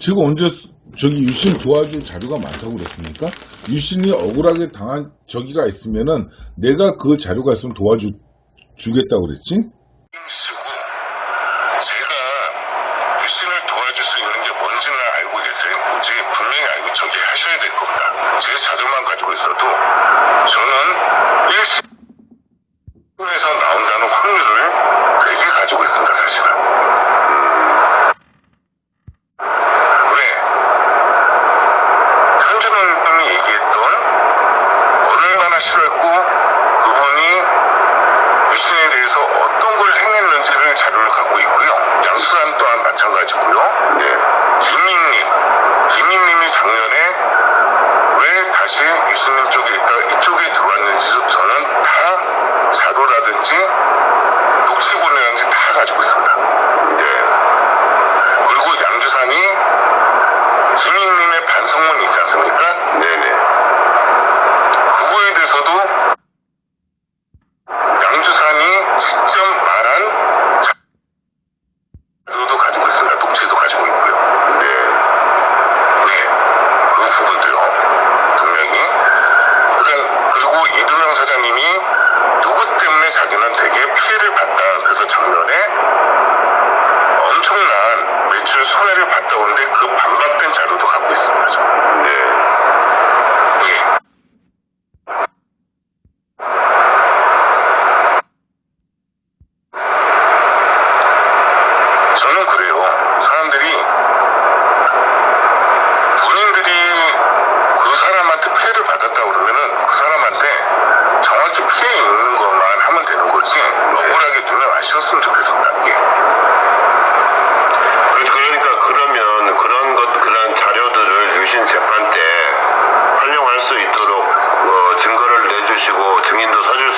지금 언제 저기 유신 도와줄 자료가 많다고 그랬습니까? 유신이 억울하게 당한 저기가 있으면은 내가 그 자료가 있으면 도와주 주겠다고 그랬지? 제가 유신을 도와줄 수 있는 게 뭔지는 알고 계세요. 뭐, 뭔지 분명히 알고 저기 하셔야 될 겁니다. 제 자료만 가지고 있어도 பார்த்த ஒன்று 증인도 사줄